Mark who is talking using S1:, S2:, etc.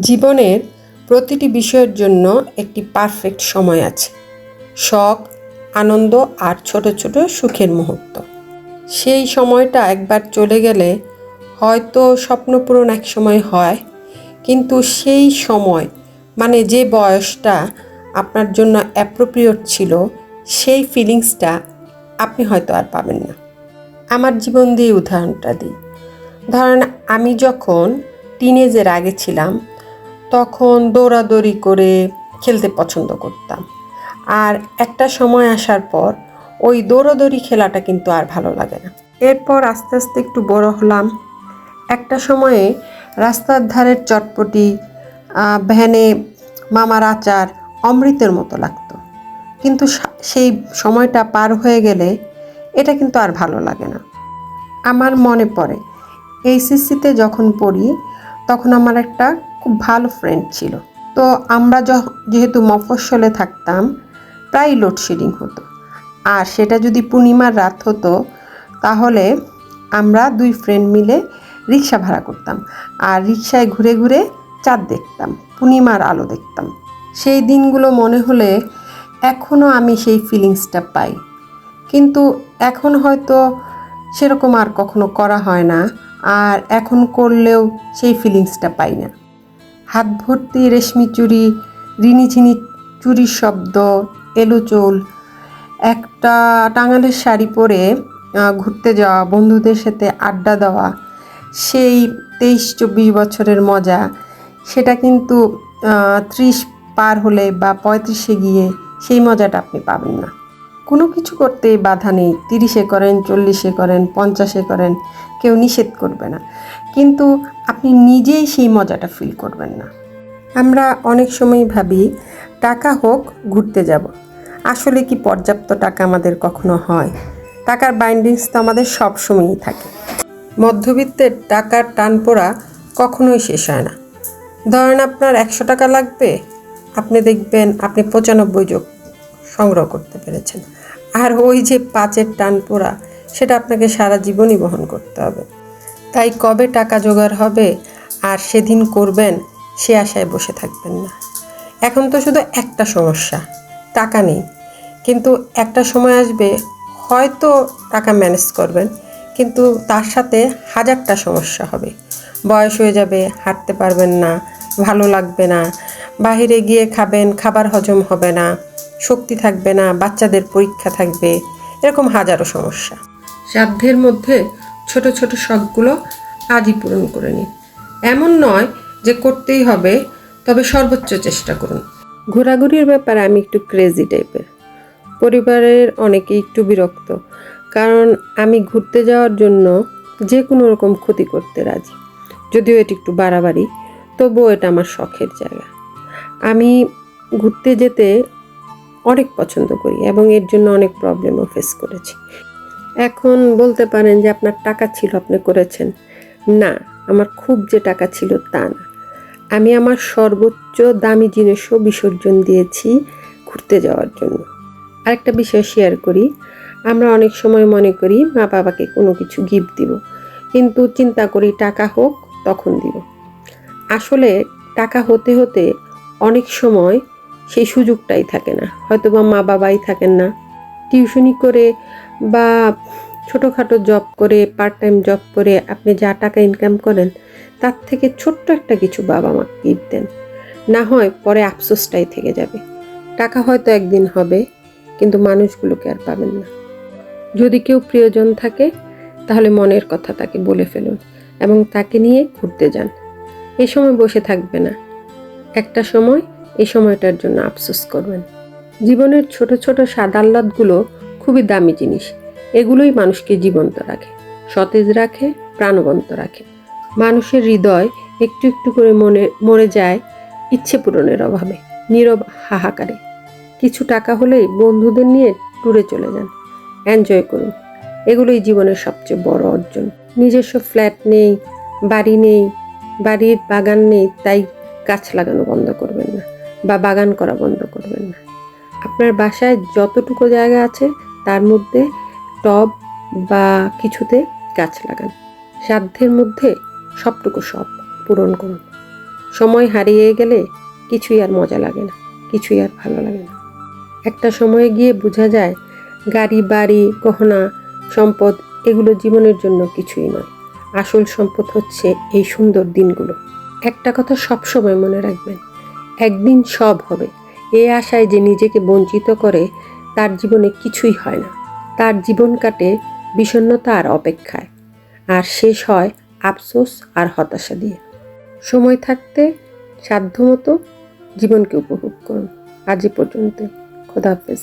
S1: জীবনের প্রতিটি বিষয়ের জন্য একটি পারফেক্ট সময় আছে। শখ, আনন্দ আর ছোট ছোট সুখের মুহূর্ত। সেই সময়টা একবার চলে গেলে হয়তো স্বপ্ন পূরণ এক সময় হয়, কিন্তু সেই সময় মানে যে বয়সটা আপনার জন্য অ্যাপ্রোপ্রিয়েট ছিল, সেই ফিলিংসটা আপনি হয়তো আর পাবেন না। আমার জীবন দিয়ে উদাহরণটা দিই। ধরেন আমি যখন টিনেজের আগে ছিলাম তখন দৌড়াদৌড়ি করে খেলতে পছন্দ করতাম। আর একটা সময় আসার পর ওই দৌড়াদৌড়ি খেলাটা কিন্তু আর ভালো লাগে না। এরপর আস্তে আস্তে একটু বড় হলাম। একটা সময়ে রাস্তার ধারের চটপটি ভ্যানে মামার আচার অমৃতের মতো লাগতো। কিন্তু সেই সময়টা পার হয়ে গেলে এটা কিন্তু আর ভালো লাগে না। আমার মনে পড়ে এইচএসসিতে যখন পড়ি, তখন আমার একটা খুব ভালো ফ্রেন্ড ছিল। তো আমরা যেহেতু মফস্বলে থাকতাম প্রায় লোডশেডিং হতো। আর সেটা যদি পূর্ণিমার রাত হতো, তাহলে আমরা দুই ফ্রেন্ড মিলে রিক্সা ভাড়া করতাম। আর রিক্সায় ঘুরে ঘুরে চাঁদ দেখতাম, পূর্ণিমার আলো দেখতাম। সেই দিনগুলো মনে হলে এখনও আমি সেই ফিলিংসটা পাই। কিন্তু এখন হয়তো সেরকম আর কখনো করা হয় না, আর এখন করলেও সেই ফিলিংসটা পাই না। হাত ভর্তি রেশমি চুড়ি রিনিঝিনি চুরির শব্দ এলো চোল একটা টাঙালের শাড়ি পরে ঘুরতে যাওয়া, বন্ধুদের সাথে আড্ডা দেওয়া, সেই তেইশ চব্বিশ বছরের মজা। সেটা কিন্তু ত্রিশ পার হলে বা পঁয়ত্রিশে গিয়ে সেই মজাটা আপনি পাবেন না। কোনো কিছু করতেই বাধা নেই। তিরিশে করেন চল্লিশে করেন পঞ্চাশে করেন কেউ নিষেধ করবে না। কিন্তু আপনি নিজেই সেই মজাটা ফিল করবেন না। আমরা অনেক সময় ভাবি, টাকা হোক, ঘুরতে যাব। আসলে কি পর্যাপ্ত টাকা আমাদের কখনো হয়? টাকার বাইন্ডিংস তো আমাদের সব সময়ই থাকে। মধ্যবিত্তের টাকার টান পোড়া কখনোই শেষ হয় না। ধরেন আপনার একশো টাকা লাগবে, আপনি দেখবেন আপনি পঁচানব্বই যোগ সংগ্রহ করতে পেরেছেন। আর ওই যে পাঁচের টান পোড়া, সেটা আপনাকে সারা জীবনই বহন করতে হবে। তাই কবে টাকা জোগাড় হবে আর সেদিন করবেন, সে আশায় বসে থাকবেন না। এখন তো শুধু একটা সমস্যা, টাকা নেই। কিন্তু একটা সময় আসবে, হয়তো টাকা ম্যানেজ করবেন, কিন্তু তার সাথে হাজারটা সমস্যা হবে। বয়স হয়ে যাবে, হাঁটতে পারবেন না, ভালো লাগবে না বাইরে গিয়ে খাবেন, খাবার হজম হবে না। শক্তি থাকবে না বাচ্চাদের পরীক্ষা থাকবে এরকম হাজারো সমস্যা। সাধ্যের মধ্যে ছোট ছোট শখগুলো আজই পূরণ করে নিন। এমন নয় যে করতেই হবে তবে সর্বোচ্চ চেষ্টা করুন। ঘোরাঘুরির ব্যাপারে আমি একটু ক্রেজি টাইপের পরিবারের অনেকেই একটু বিরক্ত কারণ আমি ঘুরতে যাওয়ার জন্য যে কোনো রকম ক্ষতি করতে রাজি। যদিও এটি একটু বাড়াবাড়ি তবুও এটা আমার শখের জায়গা। আমি ঘুরতে যেতে অনেক পছন্দ করি এবং এর জন্য অনেক প্রবলেমও ফেস করেছি। এখন বলতে পারেন যে আপনার টাকা ছিল, আপনি করেছেন। না, আমার খুব যে টাকা ছিল তা না। আমি আমার সর্বোচ্চ দামি জিনিসও বিসর্জন দিয়েছি ঘুরতে যাওয়ার জন্য। আরেকটা বিষয় শেয়ার করি। আমরা অনেক সময় মনে করি মা বাবাকে কোনো কিছু গিফট দিব, কিন্তু চিন্তা করি টাকা হোক তখন দিব। আসলে টাকা হতে হতে অনেক সময় সেই সুযোগটাই থাকে না। হয়তো বা মা বাবাই থাকেন না। টিউশনি করে বা ছোটোখাটো জব করে পার্ট টাইম জব করে আপনি যা টাকা ইনকাম করেন, তার থেকে ছোট্ট একটা কিছু বাবা মা গিফট দেন। না হয় পরে আফসোসটাই থেকে যাবে। টাকা হয়তো একদিন হবে, কিন্তু মানুষগুলোকে আর পাবেন না। যদি কেউ প্রিয়জন থাকে, তাহলে মনের কথা তাকে বলে ফেলুন এবং তাকে নিয়ে ঘুরতে যান। এ সময় বসে থাকবে না। একটা সময় এই সময়টার জন্য আফসোস করবেন। জীবনের ছোট ছোট সাদাল্লাদগুলো খুবই দামি জিনিস। এগুলোই মানুষকে জীবন্ত রাখে, সতেজ রাখে, প্রাণবন্ত রাখে। মানুষের হৃদয় একটু একটু করে মনে, মরে যায় ইচ্ছে পূরণের অভাবে, নীরব হাহাকারে। কিছু টাকা হলেই বন্ধুদের নিয়ে ট্যুরে চলে যান। এনজয় করুন। এগুলোই জীবনের সবচেয়ে বড় অর্জন। নিজস্ব ফ্ল্যাট নেই, বাড়ি নেই, বাড়ির বাগান নেই, তাই গাছ লাগানো বন্ধ করবেন না বা বাগান করা বন্ধ করবেন না। আপনার বাসায় যতটুকু জায়গা আছে, তার মধ্যে টব বা কিছুতে গাছ লাগান। সাধ্যের মধ্যে সবটুকু সব পূরণ করুন। সময় হারিয়ে গেলে কিছুই আর মজা লাগে না, কিছুই আর ভালো লাগে না। একটা সময়ে গিয়ে বোঝা যায়, গাড়ি, বাড়ি, গহনা, সম্পদ এগুলো জীবনের জন্য কিছুই নয়। আসল সম্পদ হচ্ছে এই সুন্দর দিনগুলো। একটা কথা সবসময় মনে রাখবেন একদিন সব হবে। এ আশায় যে নিজেকে বঞ্চিত করে, তার জীবনে কিছুই হয় না। তার জীবন কাটে বিষণ্ণতা আর অপেক্ষায়। আর শেষ হয় আফসোস আর হতাশা দিয়ে। সময় থাকতে সাধ্যমতো জীবনকে উপভোগ করুন। আজ এ পর্যন্ত খোদাহাফেজ